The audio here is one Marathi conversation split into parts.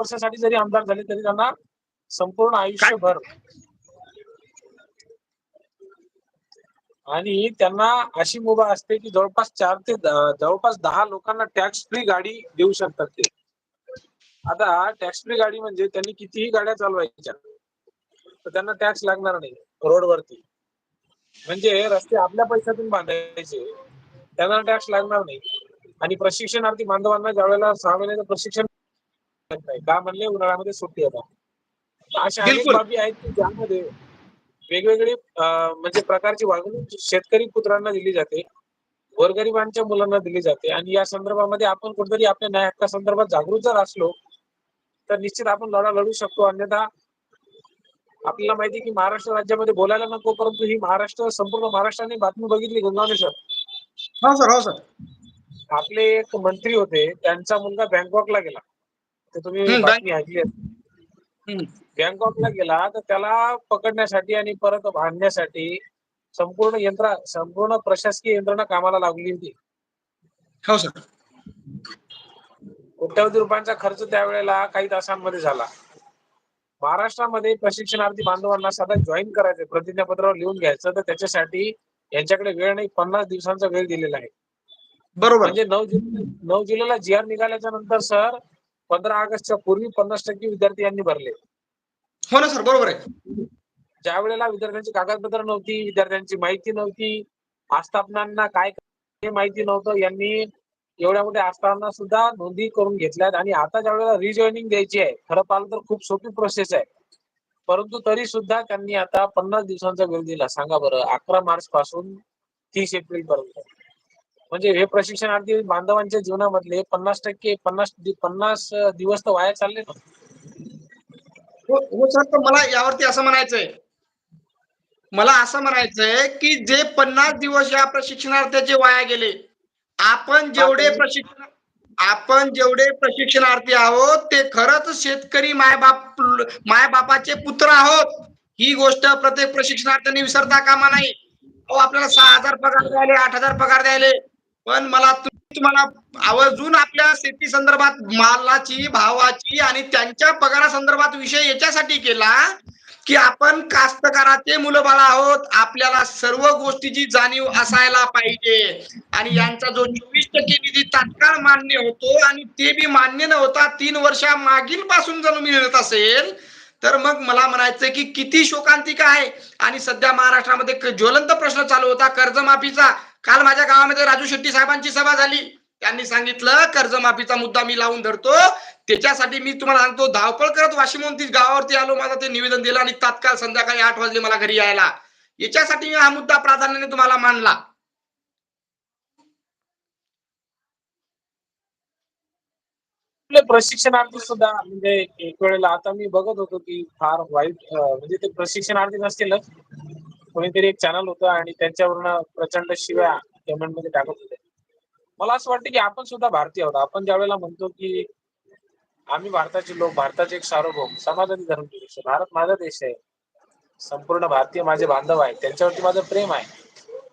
वर्षासाठी जरी आमदार झाले तरी त्यांना संपूर्ण आयुष्यभर आणि त्यांना अशी मुभा असते की जवळपास चार ते जवळपास दहा लोकांना टॅक्स फ्री गाडी देऊ शकतात ते. आता टॅक्स फ्री गाडी म्हणजे त्यांनी कितीही गाड्या चालवायच्या तर त्यांना टॅक्स लागणार नाही रोडवरती. म्हणजे रस्ते आपल्या पैशातून बांधायचे त्यांना टॅक्स लागणार नाही. आणि प्रशिक्षणार्थी बांधवांना ज्यावेळेला सहा महिन्याचं प्रशिक्षण नाही. का म्हणले? उन्हाळ्यामध्ये सुट्टी येतात अशा अनेक बिलकुल. बाबी आहेत की ज्यामध्ये वेगवेगळी अं, म्हणजे प्रकारची वागणूक शेतकरी पुत्रांना दिली जाते गोरगरिबांच्या मुलांना दिली जाते आणि या संदर्भामध्ये आपण कुठेतरी आपल्या न्याय हक्का संदर्भात जागृत जर असलो तर निश्चित आपण लढा लढू शकतो. अन्यथा आपल्याला माहिती आहे की महाराष्ट्र राज्यामध्ये बोलायला नको परंतु ही महाराष्ट्र संपूर्ण महाराष्ट्राने बातमी बघितली गंगावणे सर. हो सर हो सर. आपले एक मंत्री होते त्यांचा मुलगा बँकॉकला गेला. ते तुम्ही बातमी ऐकली. बँकॉकला गेला तर त्याला पकडण्यासाठी आणि परत बांधण्यासाठी संपूर्ण यंत्र संपूर्ण प्रशासकीय यंत्रणा कामाला लागली होती. हो सर कोट्यवधी रुपयांचा खर्च त्यावेळेला काही तासांमध्ये झाला. महाराष्ट्रामध्ये प्रशिक्षणार्थी बांधवांना सदा जॉईन करायचं प्रतिज्ञापत्रावर लिहून घ्यायचं तर त्याच्यासाठी यांच्याकडे वेळ नाही पन्नास दिवसांचा वेळ दिलेला आहे. बरोबर. म्हणजे नऊ जुलै नऊ जुलैला जी आर निघाल्याच्या नंतर सर पंधरा ऑगस्टच्या पूर्वी पन्नास टक्के विद्यार्थी यांनी भरले. हो ना सर बरोबर आहे. ज्या वेळेला विद्यार्थ्यांची कागदपत्र नव्हती विद्यार्थ्यांची माहिती नव्हती आस्थापनांना काय हे माहिती नव्हतं यांनी एवढ्या मोठ्या आस्थापना सुद्धा नोंदी करून घेतल्यात आणि आता ज्या वेळेला रिजॉईनिंग द्यायची आहे खरं पाहिलं तर खूप सोपी प्रोसेस आहे. परंतु तरी सुद्धा त्यांनी आता पन्नास दिवसांचा वेळ दिला. सांगा बरं अकरा मार्च पासून तीस एप्रिल पर्यंत म्हणजे हे प्रशिक्षणार्थी बांधवांच्या जीवनामधले पन्नास टक्के पन्नास पन्नास दिवस तर वाया चालले ना. हो हो सर तर मला यावरती असं म्हणायचंय. मला असं म्हणायचंय की जे पन्नास दिवस या प्रशिक्षणार्थ्याचे वाया गेले आपण जेवढे प्रशिक्षण आपण जेवढे प्रशिक्षणार्थी आहोत ते खरंच शेतकरी मायबाप मायबापाचे पुत्र आहोत. ही गोष्ट प्रत्येक प्रशिक्षणार्थ्यांनी विसरता कामा नाही अहो आपल्याला सहा हजार पगार द्यायले आठ हजार पगार द्यायले. पण मला तुम्हाला आवर्जून आपल्या शेती संदर्भात मालाची भावाची आणि त्यांच्या पगारा संदर्भात विषय याच्यासाठी केला की आपण कास्तकाराचे मुलं बाळ आहोत. आपल्याला सर्व गोष्टीची जाणीव असायला पाहिजे. आणि यांचा जो चोवीस टक्के निधी तात्काळ मान्य होतो आणि ते बी मान्य न होता तीन वर्षा मागील पासून जर मिळत असेल तर मग मला म्हणायचं की किती शोकांतिका आहे. आणि सध्या महाराष्ट्रामध्ये ज्वलंत प्रश्न चालू होता कर्जमाफीचा. काल माझ्या गावामध्ये राजू शेट्टी साहेबांची सभा झाली. त्यांनी सांगितलं कर्जमाफीचा मुद्दा मी लावून धरतो. त्याच्यासाठी मी तुम्हाला सांगतो धावपळ करत वाशिमहून ती गावावरती आलो. माझं ते निवेदन दिलं आणि तात्काळ संध्याकाळी आठ वाजले मला घरी यायला. याच्यासाठी मी हा मुद्दा प्राधान्याने तुम्हाला मांडला. प्रशिक्षणार्थी सुद्धा म्हणजे एक वेळेला आता मी बघत होतो की फार वाईट म्हणजे ते प्रशिक्षणार्थी नसतीलच. कोणीतरी एक चॅनल होतं आणि त्यांच्यावरून प्रचंड शिव्या कमेंटमध्ये टाकत होते. मला असं वाटतं की आपण सुद्धा भारतीय आहोत. आपण ज्या वेळेला म्हणतो की आम्ही भारताचे लोक भारताचे एक सार्वभौम समाजाने धर्म देश भारत माझा देश आहे. संपूर्ण भारतीय माझे बांधव आहेत. त्यांच्यावरती माझं प्रेम आहे.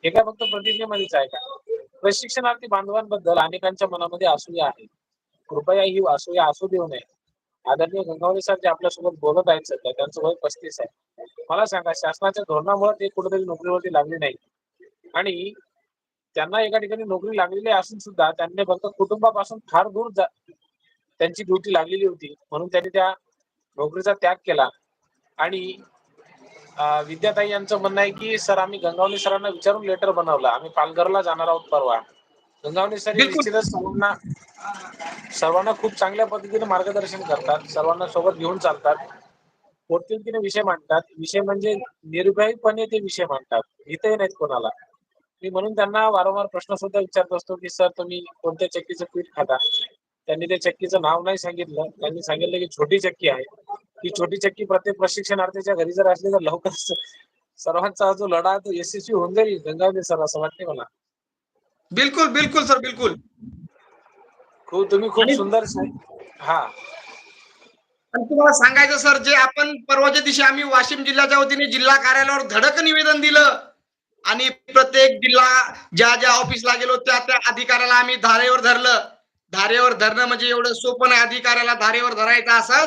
हे काय फक्त प्रतिज्ञेमध्येच आहे का? प्रशिक्षणार्थी बांधवांबद्दल अनेकांच्या मनामध्ये असूया आहे. कृपया ही असूया असू देऊ नये. आदरणीय गंगावले सर जे आपल्यासोबत बोलत आहेत सध्या त्यांचं वय पस्तीस आहे. मला सांगा शासनाच्या धोरणामुळे ते कुठेतरी नोकरीवरती लागले नाही आणि त्यांना एका ठिकाणी नोकरी लागलेली असून सुद्धा त्यांनी फक्त कुटुंबापासून फार दूर त्यांची ड्युटी लागलेली होती. म्हणून त्यांनी त्या नोकरीचा त्याग केला. आणि विद्याताई यांचं म्हणणं आहे की सर आम्ही गंगावणे सरांना विचारून लेटर बनवलं. आम्ही पालघरला जाणार आहोत परवा. गंगावणे सर. निश्चितच सर्वांना सर्वांना खूप चांगल्या पद्धतीने मार्गदर्शन करतात. सर्वांना सोबत घेऊन चालतात. पोटतिडकीने विषय मांडतात. विषय म्हणजे निर्भयपणे ते विषय मांडतात. इथे नाहीत कोणाला. मी म्हणून त्यांना वारंवार प्रश्न सुद्धा विचारत असतो की सर तुम्ही कोणत्या चक्कीचं पीठ खाता? त्यांनी त्या चक्कीचं नाव नाही सांगितलं. त्यांनी सांगितलं की छोटी चक्की आहे. ती छोटी चक्की प्रत्येक प्रशिक्षणार्थीच्या घरी जर असली तर लवकरच सर्वांचा जो लढा आहे तो यशस्वी होऊन जाईल. गंगावणे सर असं वाटते मला. बिलकुल बिलकुल सर बिलकुल. खूप तुम्ही खूप सुंदर हा. तुम्हाला सांगायचं सर जे आपण परवाच्या दिवशी आम्ही वाशिम जिल्ह्याच्या वतीने जिल्हा कार्यालयावर धडक निवेदन दिलं आणि प्रत्येक जिल्हा ज्या ज्या ऑफिसला गेलो त्या त्या अधिकाऱ्याला आम्ही धारेवर धरलं. धारेवर धरणं म्हणजे एवढं सोपं नाही अधिकाऱ्याला धारेवर धरायचं असं